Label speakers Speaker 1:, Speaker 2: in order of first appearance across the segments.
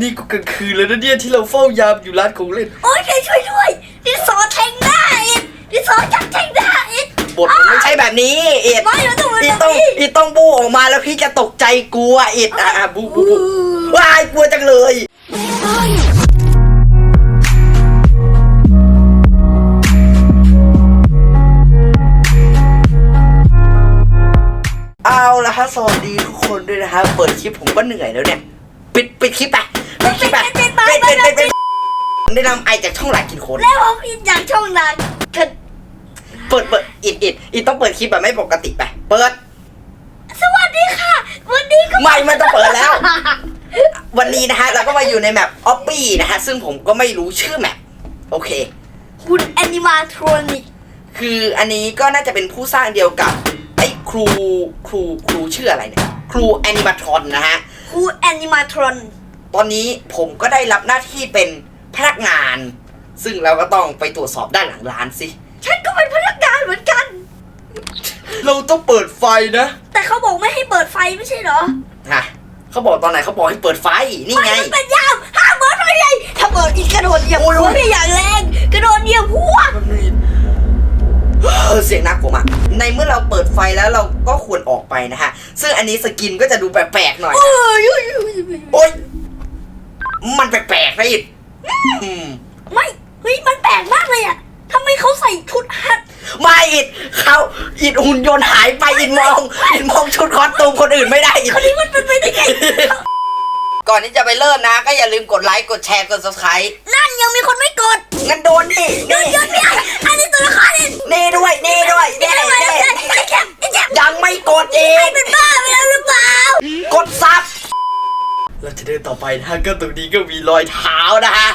Speaker 1: นี่ก็กลางคืนแล้วนะเนี่ยที่เราเฝ้ายามอยู่ร้านของเล่น
Speaker 2: โอ้ยช่วยด้วยดิสอแทงหน้าอิดดิสอจับแทงหน้าอิด
Speaker 1: บทมันไม่ใช่แบบนี้เอ็ด
Speaker 2: ไม่เราต้องมัน
Speaker 1: อี
Speaker 2: แบบ
Speaker 1: ต้อง
Speaker 2: นี้
Speaker 1: อีต้องบูออกมาแล้วพี่จะตกใจกลัวเอ็ดอะอะบูบูบูว้ายกลัวจังเลยเอาละฮะสวัสดีทุกคนด้วยนะฮะเปิดคลิปผมก็เหนื่อยแล้วเนี่ย ปิดปิดคลิปไป ปิดคลิปไป
Speaker 2: ปิดปิ
Speaker 1: ปิ
Speaker 2: ดปิดปิด
Speaker 1: ปิดได้นำไอจากช่องหลักกินคน
Speaker 2: แล้วผมอิดอยากช่องดังกัน
Speaker 1: เปิดเปิดอิดอิดอิดต้องเปิดคลิปแบบไม่ปกติไปเปิด
Speaker 2: สวัสดีค่ะ วันนี้ก็
Speaker 1: ไม่มันจะเปิดแล้ว วันนี้นะฮะเราก็มาอยู่ในแมปออปปี้นะฮะซึ่งผมก็ไม่รู้ชื่อแมปโอเค
Speaker 2: คุณแอนิมาทรอนิก
Speaker 1: คืออันนี้ก็น่าจะเป็นผู้สร้างเดียวกับไอ้ครูครูครูชื่ออะไรเนี่ยครูแอนิมาทรอนนะฮะ
Speaker 2: คุณแอนิมาทรอน
Speaker 1: ตอนนี้ผมก็ได้รับหน้าที่เป็นพนักงาน ซึ่งเราก็ต้องไปตรวจสอบด้านหลังร้านสิ
Speaker 2: ฉันก็เป็นพนักงานเหมือนกัน
Speaker 1: เราต้องเปิดไฟนะ
Speaker 2: แต่เขาบอกไม่ให้เปิดไฟไม่ใช่เหรอ
Speaker 1: ฮะเขาบอกตอนไหนเขาบอกให้เปิดไฟ นี่ไง
Speaker 2: ไม่มันเป็นยามห้ามเปิดไฟใหญ่ถ้าเปิดอีกกระโดดเหยียบ
Speaker 1: โอ้ย
Speaker 2: หัวพี่อย่างแรง กระโดดเหยียบหัว
Speaker 1: เออเสียงน่ากลัวมากในเมื่อเราเปิดไฟแล้วเราก็ควรออกไปนะฮะ ซึ่งอันนี้สกินก็จะดูแปลกๆหน่อย
Speaker 2: เออยุยยุย
Speaker 1: โอ๊ย มันแปลกๆนะอิดอืม
Speaker 2: ไม่เฮ้ยมันแปลกมากเลยอะทำไมเขาใส่ชุดฮัท
Speaker 1: มาอิดเขาอิดหุ่นยนต์หายไปอิดมองอิดมองชุดคอสตูมคนอื่นไม่ได้อิด
Speaker 2: คนนี้มันเป็นไปได้ไง
Speaker 1: ก่อนที่จะไปเริ่มนะ ก็อย่าลืมกดไลค์กดแชร์กด subscribe
Speaker 2: นั่นยังมีคนไม่กด
Speaker 1: งั้นโดนดิ
Speaker 2: หยุ
Speaker 1: นี่
Speaker 2: ดหยุดไม่ได้อันนี้ตัวละครนี่
Speaker 1: นี่ด้วยนี่ด้วย
Speaker 2: ไอ้
Speaker 1: นี่
Speaker 2: แจ๊
Speaker 1: นี่
Speaker 2: ไอ้แจ๊ไอ้แจ๊
Speaker 1: ยังไม่กดอี
Speaker 2: ไอ้
Speaker 1: ก
Speaker 2: เป็นบ้าไปแล้วหรือเปล่าก
Speaker 1: ดซับ เราจะเดินต่อไปนะก็ตรงนี้ก็มีรอยเท้านะฮะ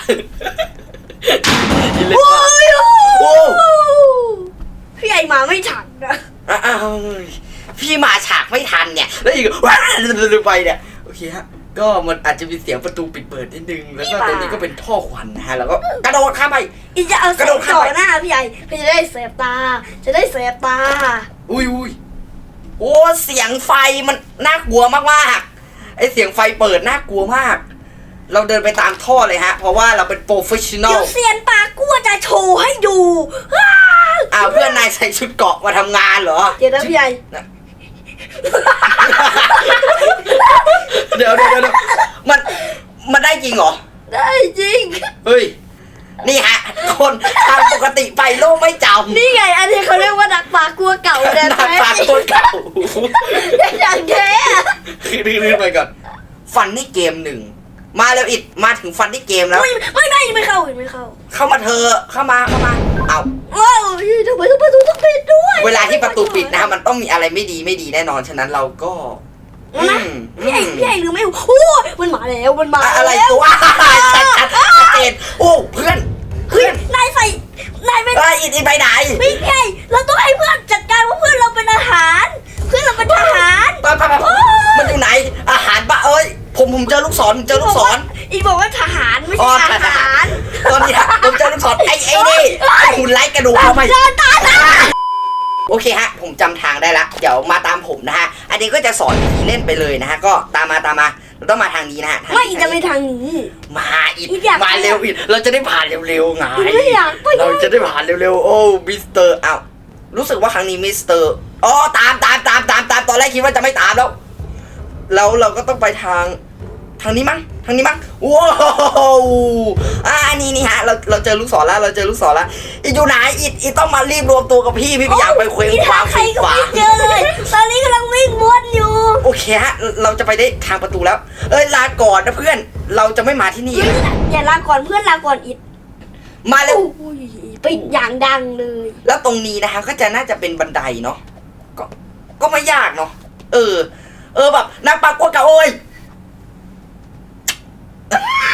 Speaker 1: นี่เล่น
Speaker 2: โอ้
Speaker 1: มายโอ้
Speaker 2: พี่ใหญ่มาไม่ทันนะ
Speaker 1: อ้าวพี่มาฉากไม่ทันเนี่ย แล้วอีกว้าวไปเนี่ยโอเคฮะก็มันอาจจะมีเสียงประตูปิดเปิดนิดนึง แล้วก็ตรงนี้ก็เป็นท่อควันนะฮะ แล้วก็กระโดดข้ามไป
Speaker 2: อีจะเอา
Speaker 1: ก
Speaker 2: ใส่
Speaker 1: ระโดดข้าม
Speaker 2: ต่อ
Speaker 1: ไป
Speaker 2: หน้าพี่ใหญ่เพื่อจะได้เสบตา จะได้เสบตา
Speaker 1: อุ้ยอุ้ยโอ้เสียงไฟมันน่ากลัวมากๆ ไอเสียงไฟเปิดน่ากลัวมาก เราเดินไปตามท่อเลยฮะ เพราะว่าเราเป็นโปรเฟชชั่นอ
Speaker 2: เดี๋
Speaker 1: ล
Speaker 2: ยวเซียนปากกลัวจะโชว์ให้ดูอ้าว
Speaker 1: อ้าวเพื่อนนายใส่ชุดเกราะมาทำงานเหรอ
Speaker 2: เดี๋ยวนะพี่ใหญ่
Speaker 1: เดี๋ยวเดี๋ยวเดี๋ยวมันมันได้จริงเหรอ
Speaker 2: ได้จริง
Speaker 1: เฮ้ย นี่ฮะ คนตามปกติไปโลกไม่จำ
Speaker 2: นี่ไง อันนี้เขาเรียกว่าดักปากกลัวเก่าแดน
Speaker 1: หน้า
Speaker 2: แท้
Speaker 1: ตาคนเก่า
Speaker 2: อย่างแท้อะ
Speaker 1: คือดื้อๆไปก่อนฟันนี่เกมหนึ่งมาเร็วอิดมาถึงฟันที่เกมแล้ว
Speaker 2: ไม่ไม่ไม่ไม่เข้าไม่เข้า
Speaker 1: เข้ามาเธอเข้ามาเข้ามาเอา
Speaker 2: ว้าวทำไมต้องประตูต้องปิดด้วย
Speaker 1: เวลาที่ประตูปิดนะฮะมันต้องมีอะไรไม่ดีไม่ดีแน่นอนฉะนั้นเราก็
Speaker 2: นะพี่ใหญ่
Speaker 1: อืม
Speaker 2: พี่ใหญ่หรือไม่โอ้มันมาแล้วมันมา
Speaker 1: อะไรตัวชัดชัดชัดเจนโอ้เพื่อน
Speaker 2: เพื่
Speaker 1: อน
Speaker 2: นายใส่นายเป็น
Speaker 1: ไอ้อิดอิดไปไหน
Speaker 2: ไม่ใช่เราต้องให้เพื่อนจัดการว่าเพื่อนเราเป็นอาหาร
Speaker 1: ไหน อาหารปะเอ้ย ผมผมเจอลูกศรผมเจอลูกศร
Speaker 2: อีบอกว่าทหารไม่
Speaker 1: อ๋
Speaker 2: ใช่
Speaker 1: อ
Speaker 2: อาหาร
Speaker 1: ตอนนี้ผมเจอลูกศรไอ้ไอ้นี่ไอ้หุ่นไร้กระดูกเอาไป
Speaker 2: ตาตาตา
Speaker 1: โอเคฮะ ผมจำทางได้ละ เดี๋ยวมาตามผมนะฮะ อันนี้ก็จะสอนวิธีเล่นไปเลยนะฮะ ก็ตามมาตามมา เราต้องมาทางนี้นะฮะทาง
Speaker 2: ไม่
Speaker 1: นี้
Speaker 2: จะไปทางนี้
Speaker 1: มาอีก
Speaker 2: อีกอยาก
Speaker 1: มาเร็วอีกเราจะได้ผ่านเร็วๆไง
Speaker 2: ไม่อยากไป
Speaker 1: เราจะได้ผ่านเร็วๆ โอ้ มิสเตอร์อ้าวรู้สึกว่าครั้งนี้มิสเตอร์ อ๋อ ตามตามตามตามตาม ตอนแรกคิดว่าจะไม่ตามแล้ว แล้วเราก็ต้องไปทางทางนี้มั้งทางนี้มั้งว้าวอ่านี่นี่ฮะ เราเราเจอลูกศรแล้ว เราเจอลูกศรแล้วอีอยู่ไหนอีอีต้องมารีบรวมตัวกับพี่พี่ไม่อยากไปเคว้ง
Speaker 2: อี
Speaker 1: คว้าง
Speaker 2: ใคร
Speaker 1: ฟี
Speaker 2: ก็
Speaker 1: ขวา
Speaker 2: ไม่เจอเลยตอนนี้กำลังวิ่งวนอยู่
Speaker 1: โอเคฮะ เราจะไปได้ทางประตูแล้ว เอ้ยลาก่อนนะเพื่อน เราจะไม่มาที่นี่
Speaker 2: เฮ้ยอย่าลาก่อนเพื่อนลาก่อนอิด
Speaker 1: มาเร็ว
Speaker 2: อุ้ยไปอย่างดังเลย
Speaker 1: แล้วตรงนี้นะฮะก็จะน่าจะเป็นบันไดเนาะก็ก็ไม่ยากเนาะเออ เออแบบนักปากกว่ากะโอ้ย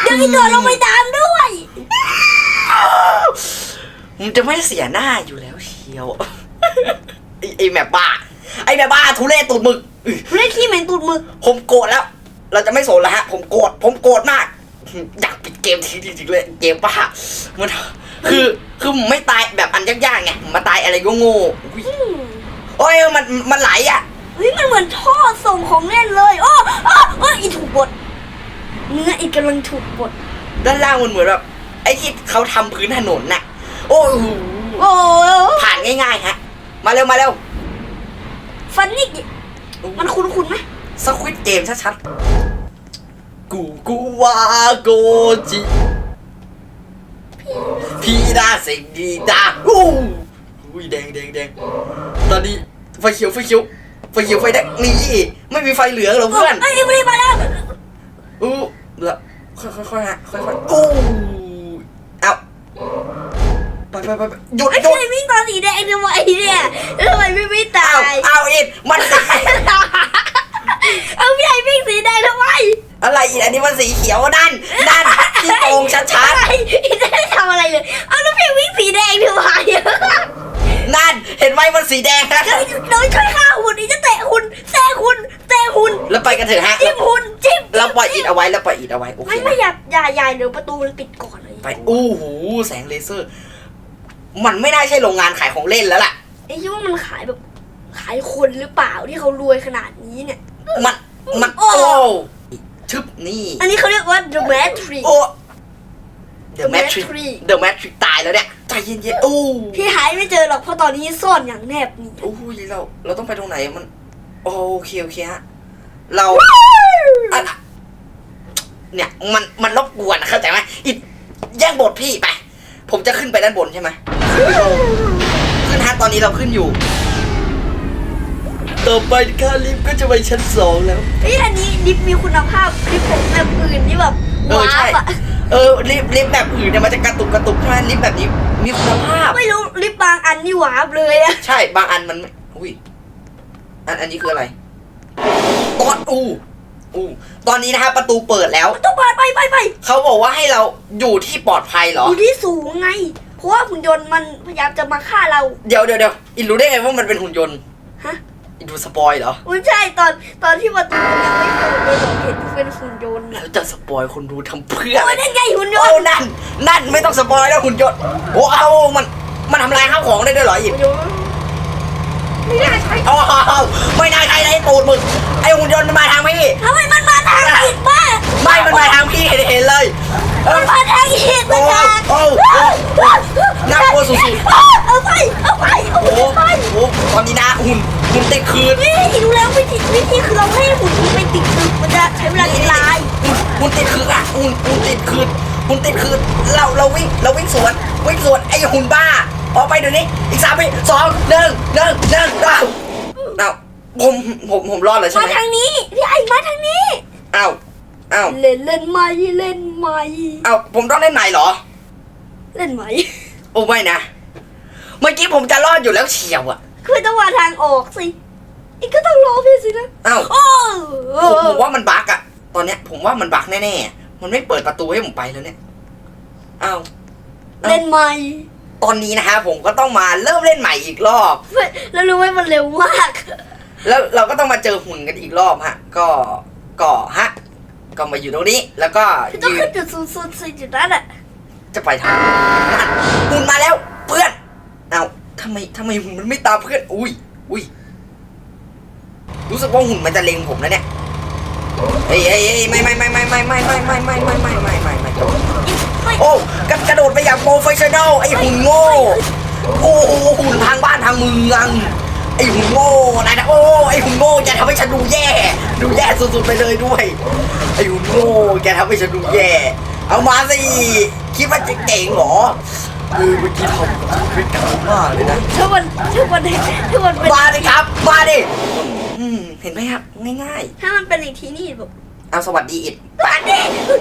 Speaker 2: เดี๋ยวอีตัวลงไปตามด้วย
Speaker 1: มันจะไม่เสียหน้าอยู่แล้วเชียวไอไอแม่บ้า ไอแม่บ้าทุเรศตูดหมึกอื้อ
Speaker 2: เล่นขี้เหม็นตูดหมึก
Speaker 1: ผมโกรธแล้ว เราจะไม่สนแล้วฮะ ผมโกรธ ผมโกรธมาก อยากปิดเกมทิ้งจริงๆเลย เกมป้ามัน คือ คือผมไม่ตายแบบอันยากๆไงผมมาตายอะไรก็โง่อุ๊ยโอ้ยมัน มันไหลอะ
Speaker 2: เฮ้ยมันเหมือนท่อส่งของเล่นเลยโอ้โอ้โอ้อีถูกบทเนื้ออิดกำลังถูกบด
Speaker 1: ด้านล่างมันเหมือนแบบไอ้ที่เขาทำพื้นถนนน่ะ โอ้โห
Speaker 2: โอ้
Speaker 1: ผ่านง่ายๆฮะ มาเร็วมาเร็ว
Speaker 2: ฟันนี่มันคุ้นคุ้นๆไหม
Speaker 1: สควิตเกมชัดๆกูกูวาโกจิพี่ดาสิงดีดาอู้อุ้ยแดงแดงแดงตอนนี้ไฟเขียวไฟเขียวไฟ เขียวไฟแดงนี่ไม่มีไฟเหลืองเหรอเพื่อน
Speaker 2: เอ้ยไม่ได้มาแล้ว
Speaker 1: อู้เหลือค่อยๆค่อยๆฮะค่อยๆอู้เอาไปไปไปไปหยุด
Speaker 2: ไอ้
Speaker 1: หยุด
Speaker 2: ที่วิ่งตอนสีแดงทำไมเนี่ยแล้วทำไมไม่ไม่ตา
Speaker 1: เอา
Speaker 2: ย
Speaker 1: เอาอิดมันตาย
Speaker 2: เอาพี่ไอ้วิ่งสีแดงทำไม
Speaker 1: อะไรอีกอันนี้มันสีเขียวนั่นนั่นที่โกงชัด
Speaker 2: อะไรอีจะได้ทำอะไรเลยเอาแล้วพี่วิ่งสีแดงทำไม
Speaker 1: ๆนั่นเห็นไหมมันสีแดงนะ
Speaker 2: โดยช่วยฆ่าหุ่นอีจะเตะหุ่นเตะหุ่นเตะหุ่น
Speaker 1: แล้วไปกันเถอะฮะ
Speaker 2: จิ้มหุ่นจิ้ม
Speaker 1: เราปล่อยอิดเอาไว้แล้วปล่อยอิดเอาไว้โอเค
Speaker 2: ไม่ไม่อย่าอย่าอย่าเดี๋ยวประตูมันปิดก่อนเลย
Speaker 1: ไปอู้หูแสงเลเซอร์ มันไม่น่าใช่โรงงานขายของเล่นแล้วล่ะ
Speaker 2: ไอ้คิดว่ามันขายแบบขายคนหรือเปล่าที่เขารวยขนาดนี้เนี่ย
Speaker 1: มันมัน
Speaker 2: โอ้
Speaker 1: โอ้ชึบนี่
Speaker 2: อันนี้เขาเรียกว่า The Matrix
Speaker 1: โอ้ The
Speaker 2: The
Speaker 1: Matrix
Speaker 2: Matrix
Speaker 1: The Matrix ตายแล้วเนี่ยใจเย็นๆอู้
Speaker 2: พี่หายไม่เจอหรอกเพราะตอนนี้ซ่อนอย่างแนบเนียน
Speaker 1: อู้ยเราเราต้องไปตรงไหนมัน โอเคโอเคฮะ เราอะอะเนี่ยมันมันรบกวนอะเข้าใจไหมอิดแย่งบทพี่ไป ผมจะขึ้นไปด้านบนใช่ไหมขึ้นฮะตอนนี้เราขึ้นอยู่ ต่อไปค่าลิฟต์ก็จะไปชั้นสองแล้ว
Speaker 2: เฮ้ยอันนี้ลิฟต์มีคุณภาพลิฟต์ผมแบบอื่นที่แบบ
Speaker 1: เออ
Speaker 2: ว้า
Speaker 1: ใช่
Speaker 2: บอะ
Speaker 1: เออลิฟต์ลิฟต์แบบอื่นเนี่ยมันจะกระตุกกระตุกใช่ไหมลิฟต์แบบนี้มีคุณภาพ
Speaker 2: ไม่รู้ลิฟต์บางอันนี่ว้าบเลยอะ
Speaker 1: ใช่บางอันมันไม่อุ้ยอันอันนี้คืออะไร ตอนอู้อู้ตอนนี้นะฮะประตูเปิดแล้ว
Speaker 2: ต้องผ่านไปไปไป
Speaker 1: เขาบอกว่าให้เราอยู่ที่ปลอดภัยเหรอ
Speaker 2: อยู่ที่สูงไง เพราะว่าหุ่นยนต์มันพยายามจะมาฆ่าเรา
Speaker 1: เดี๋ยวเดี๋ยวเดี๋ยวอินรู้ได้ไงว่ามันเป็นหุ่นยนต์
Speaker 2: ฮะ
Speaker 1: อินดูสปอยเหรอ
Speaker 2: ไม่ใช่ตอนตอนที่ประตูมันยังไม่เปิดเลยเราเห็นเป็นหุ่นยนต์อะ
Speaker 1: แล้วจะสปอยคนดูทำเพื่อ
Speaker 2: โอ้
Speaker 1: อะไร
Speaker 2: ยนั่นไงหุ่นย
Speaker 1: โอ้
Speaker 2: นต์
Speaker 1: นั่น นั่นไม่ต้องสปอยแล้วหุ่นยนต์โอ้เอามัน มันทำลายข้าวของได้ด้วยเหรออิน
Speaker 2: หุ่นยนต์ ไม่น่าใช่
Speaker 1: เอาเอาเอาไม่น่าใช่เลยตูดมึงไอหุ่นยนต์มันมาทางพี่
Speaker 2: ทำไมมันมาทางผิดบ้า
Speaker 1: ไม่มันมาทางพี่เห็นเห็นเลยเอ
Speaker 2: มั
Speaker 1: อน
Speaker 2: มาทางผิด
Speaker 1: โอ้
Speaker 2: มาทาง
Speaker 1: โอ้โอ้น่ากลัวสุด
Speaker 2: เอาไปเอาไปเอา
Speaker 1: ๆโอ้
Speaker 2: ไป
Speaker 1: โหตอนนี้นะหุ่นหุ่นติดคืน
Speaker 2: นี่รู้แล้ววิธีวิธีคือเราให้หุ่นมันไปติดตึกมันจะใช้เวลาอีกลาย
Speaker 1: หุ่นหุ่นติดคืนอะหุ่นหุ่นติดคืนหุ่นติดคืนเราเราวิ่งเราวิ่งสวนวิ่งสวนไอหุ่นบ้า ออกไปเดี๋ยวนี้ อีกสามวิสองหนึ่งหนึ่งหนึ่งเอาเอาผมผมผมรอดเลยใช่
Speaker 2: มา
Speaker 1: ไหม
Speaker 2: ทางนี้พี่ไอ้มาทางนี้
Speaker 1: เอาเอา
Speaker 2: เล่นเล่นไหมเล่นไหม
Speaker 1: เอาผมต้องเล่นไหนเหรอ
Speaker 2: เล่นไหม
Speaker 1: โอ้ไม่นะ เมื่อกี้ผมจะรอดอยู่แล้วเฉียวอะ
Speaker 2: คือต้องมาทางออกสิอีกก็ต้องรอพี่สินะ
Speaker 1: อ้าว
Speaker 2: โอ้
Speaker 1: ผมผมว่ามันบั๊กอะตอนเนี้ยผมว่ามันบั๊กแน่ๆ มันไม่เปิดประตูให้ผมไปแล้วเนี่ย อ้าว
Speaker 2: เล่นไหม
Speaker 1: ตอนนี้นะฮะผมก็ต้องมาเริ่มเล่นใหม่อีกรอบ
Speaker 2: แล้วรู้ไหมมันเร็วมาก
Speaker 1: แล้วเราก็ต้องมาเจอหุ่นกันอีกรอบฮะ ก็ก็ฮะ ก็มาอยู่ตรงนี้ แล้วก็
Speaker 2: ต้อง
Speaker 1: ยื
Speaker 2: ขึ้
Speaker 1: น
Speaker 2: นจุดสูงสุดสิจุดนั้นอะ
Speaker 1: จะไปทางนั่นหุ่นมาแล้วเพื่อน เอ้าทำไมทำไมหุ่นมันไม่ตามเพื่อน อุ้ยอุ้ยรู้สึกว่าหุ่นมันจะเล็งผมแล้วเนี่ยเฮ้ยเฮ้ยเฮ้ยไม่ไม่ไม่ไม่ไม่ไม่ไม่ไม่ไม่ไม่ไม่ไม่ไม่ไม่
Speaker 2: ไม่
Speaker 1: โอ้กระกระโดดไปอย่างโปรเฟชชั่นอลไอหุ่นโง่โอ้โหหุ่นทางบ้านทางเมืองไอหุ่นโง่นายนะโอ้ไอหุ่นโง่แกทำให้ฉันดูแย่ ดูแย่สุดๆไปเลยด้วยไอหุ่นโง่แกทำให้ฉันดูแย่ เอามาสิคิดว่าจะเก่งเหรอเออเมื่อกี้ทำไม่เก่ามากเลยนะ
Speaker 2: ถ้ามันถ้ามันถ้ามันเป็น
Speaker 1: มาดิครับมาดิอืมเห็นไหมครับง่าย
Speaker 2: ถ้ามันเป็นอีกทีนี่แบบ
Speaker 1: ๆ เอาสวัสดีอิด
Speaker 2: ปาดดิ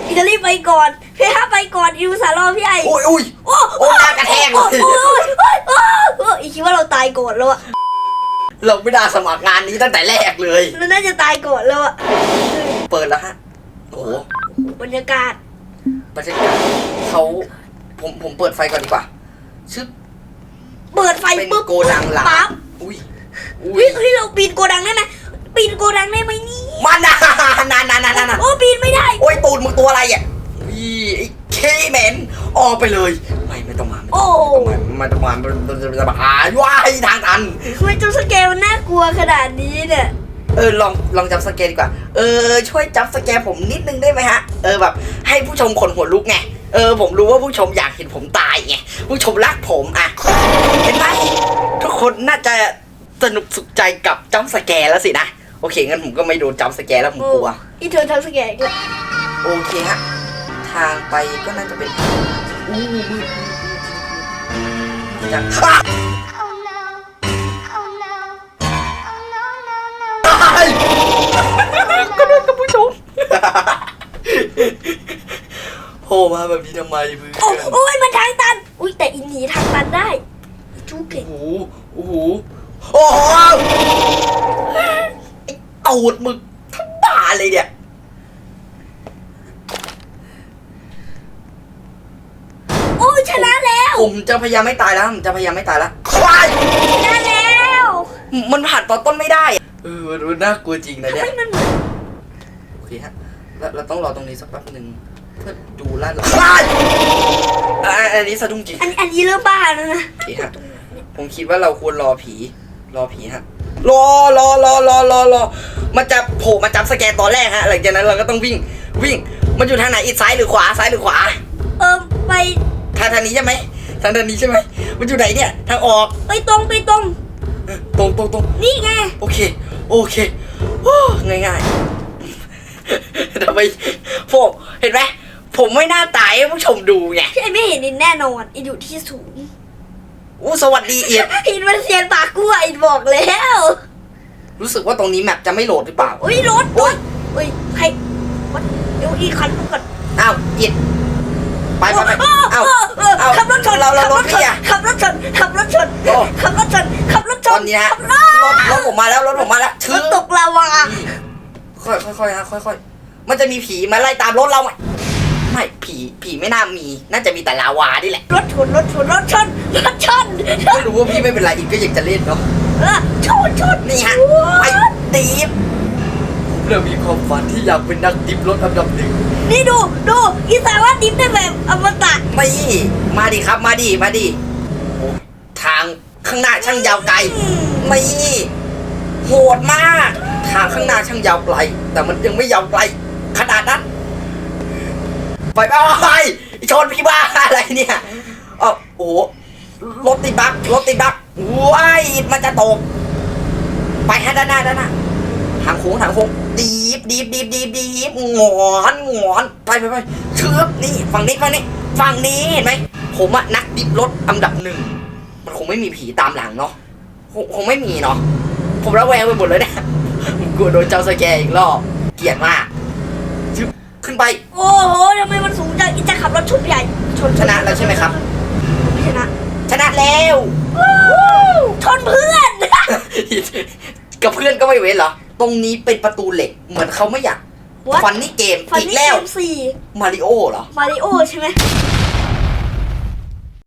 Speaker 2: อิตาลีไปก่อนพี่ถ้าไปก่อนอิวสารอพี่ไอ้
Speaker 1: โอ้ยอุ้ย
Speaker 2: โอ้
Speaker 1: โอ้หน้ากระแทกเลย
Speaker 2: โอ้โอ้โอ้โอ้โอ้อีคิดว่าเราตายก่อนแล้วอะ
Speaker 1: เราไม่ได้สมัครงานนี้ตั้งแต่แรกเลย
Speaker 2: เราน่าจะตายก่อนแล้วอะ
Speaker 1: เปิดแล้วฮะโอ้โห
Speaker 2: บรรยากาศ
Speaker 1: บรรยากาศเขาผมผมเปิดไฟก่อนดีกว่า ชึบ
Speaker 2: เปิดไฟ
Speaker 1: เป็น
Speaker 2: ปุ๊บ
Speaker 1: โกดังหลัง
Speaker 2: ปั๊บ
Speaker 1: อุ้ยอุ้
Speaker 2: เฮ้
Speaker 1: ย
Speaker 2: ยเฮ้ยเราปีนโกดังได้ไหมปีนโกดังได้ไหมนี่
Speaker 1: มันนะนานนานนานนาน
Speaker 2: โอ้ปีนไม่ได้
Speaker 1: โอ้ยตูดมึงตัวอะไรอะอุ้ยไอ้เคเหม็นออกไปเลย ไม่ไม่ต้องมา
Speaker 2: โอ้
Speaker 1: ไม่ต้องมาไม่ต้องมามันจะมาหาว้ายทางตัน
Speaker 2: ทำไมจุดสเกลมันน่ากลัวขนาดนี้เนี่ย
Speaker 1: เออลองลองจับสแกนดีกว่า เออ ช่วยจับสแกนผมนิดนึงได้ไหมฮะ เออแบบให้ผู้ชมขนหัวลุกไงเออผมรู้ว่าผู้ชมอยากเห็นผมตายไงผู้ชมรักผมอะเห็นไหมทุกคนน่าจะสนุกสุขใจกับจัมป์สแกนแล้วสินะ โอเคงั้นผมก็ไม่โดนจัมป์สแกนแล้วผมกลัว
Speaker 2: อีเธอทำสแกนอีกแล้ว
Speaker 1: โอเคฮะ ทางไปก็น่าจะเป็นอู้มืดมืดมืดจัง
Speaker 3: Oh no. Oh no. Oh no, no, no.
Speaker 1: ก็โดนกับผู้ชมโผล่มาแบบนี้ทำไมเพื่อน
Speaker 2: โอ้โอ้ยมันทางตัน อุ้ยแต่อินหนีทางตันได้อีจูเก่ง
Speaker 1: โอ้โหโอ้โหโอ้โหไอ้ ตูดมึกทั้งบ้าเลยเนี่ย
Speaker 2: โอ้ยชนะแล้ว
Speaker 1: ผมจะพยายามไม่ตายแล้วผมจะพยายามไม่ตายแล้วควาย
Speaker 2: ชนะแล้ว
Speaker 1: มันผ่านตอนต้นไม่ได้อะเออมันน่ากลัวจริงนะเนี่ย
Speaker 2: เฮ้ยมันเหมือน
Speaker 1: โอเคฮะเราเราต้องรอตรงนี้สักแป๊บหนึ่งเพื่อดูลาดเราควายอะอันนี้สะดุ้งจริง
Speaker 2: อันอันนี้เริ่มบ้าแล้วนะ
Speaker 1: โอเคฮะผมคิดว่าเราควรรอผี รอผีฮะ รอรอรอรอรอรอมันจะโผล่มาจับสแกนตอนแรกฮะหลังจากนั้นเราก็ต้องวิ่งวิ่ง มันอยู่ทางไหนอีกซ้ายหรือขวาซ้ายหรือขวา
Speaker 2: เออไป
Speaker 1: ทางทางนี้ใช่ไหมทางทางนี้ใช่ไหมมันอยู่ไหนเนี่ยทางออก
Speaker 2: ไปตรงไปตรง
Speaker 1: เออตรงตรงตรง
Speaker 2: นี่ไง
Speaker 1: โอเค โอเคโอ้ง่ายๆทำไมผมเห็นไหมผมไม่น่าตายให้ผู้ชมดูไง
Speaker 2: ไอ้ไม่เห็นอินแน่นอนอินอยู่ที่สูง
Speaker 1: อู้สวัสดีเอียด
Speaker 2: อินมันเซียนปากกล้วยอินบอกแล้ว
Speaker 1: รู้สึกว่าตรงนี้แมปจะไม่โหลดหรือเปล่า
Speaker 2: อุ้ยรถรถอุ้ยใครวัดเดี๋ยวอีกคันก่อน
Speaker 1: อ้าวเอียดไปไปไป
Speaker 2: เออ
Speaker 1: อ้าว
Speaker 2: เออเออ
Speaker 1: อ้าว
Speaker 2: ขับรถชน
Speaker 1: เราเรา
Speaker 2: ขับ
Speaker 1: ร
Speaker 2: ร
Speaker 1: ถ
Speaker 2: ถช
Speaker 1: พี่
Speaker 2: น
Speaker 1: อะ
Speaker 2: ขับรถชนขับรถชน
Speaker 1: โอ้
Speaker 2: ขับรถชนขับรถช
Speaker 1: ตอนนนี้ฮะ
Speaker 2: ขับร
Speaker 1: รถ
Speaker 2: ถ
Speaker 1: รถผมมาแล้วรถผมมาแล้ว
Speaker 2: ร
Speaker 1: ชื่อ
Speaker 2: ถตกลาวา
Speaker 1: ค่อยค่อยค่อยฮะค่อยค่อยมันจะมีผีมาไล่ตามรถเราไหมไม่ผีผีไม่น่ามี น่าจะมีแต่ลาวานี่แหละ
Speaker 2: รถชนรถชนรถชนรถชน
Speaker 1: ไม่รู้ ว่าพี่ไม่เป็นไรอีกก็ยังจะเล่นเนาะ
Speaker 2: เออชนชน
Speaker 1: นี่ฮะไปตีฟเรามีความฝันที่อยากเป็นนักดิฟรถอันดับหนึ่ง
Speaker 2: นี่ดูดูอีสานว่าดิฟได้แบบอมตะ
Speaker 1: ไม่มาดิครับมาดิมาดิโอ้ทางข้างหน้าช่างยาวไกลไม่โหดมาก ทางข้างหน้าช่างยาวไกล แต่มันยังไม่ยาวไกล ขนาดนั้นไปไปไปชนพี่บ้าอะไรเนี่ยเอ้าโอ้โห รถติดบักรถติดบักว้ายมันจะตก ไปฮะด้านหน้าด้านหน้าทางโค้งทางโค้งดีบดีบดีบดีบดีบงอนงอนไปไปไปเชือบนี่ฝั่งนี้ฝั่งนี้ฝั่งนี้เห็นไหมผมอะนักดิบรถอันดับหนึ่งมันคงไม่มีผีตามหลังเนาะคงคงไม่มีเนาะผมระแวงไปหมดเลยเนี่ยผมกลัวโดนเจ้าสแกร์อีกรอบเกลียดมากชึบขึ้นไป
Speaker 2: โอ้โหทำไมมันสูงจังอีจะขับรถชนใหญ่ชน
Speaker 1: ชนะแล้วใช่ไหมครับ
Speaker 2: ไม่ชนะ
Speaker 1: ช นะแล้ว
Speaker 2: ชนเพื่อน
Speaker 1: กับเพื่อนก็ไม่เว้นเหรอ ตรงนี้เป็นประตูเหล็ก เหมือนเขาไม่อยาก
Speaker 2: What?
Speaker 1: ฟันนี่เกม
Speaker 2: ฟัน
Speaker 1: อีก
Speaker 2: นี่
Speaker 1: แล้ว
Speaker 2: เกมสี่
Speaker 1: มาริโอเหรอ
Speaker 2: มาริโอใช่ไหม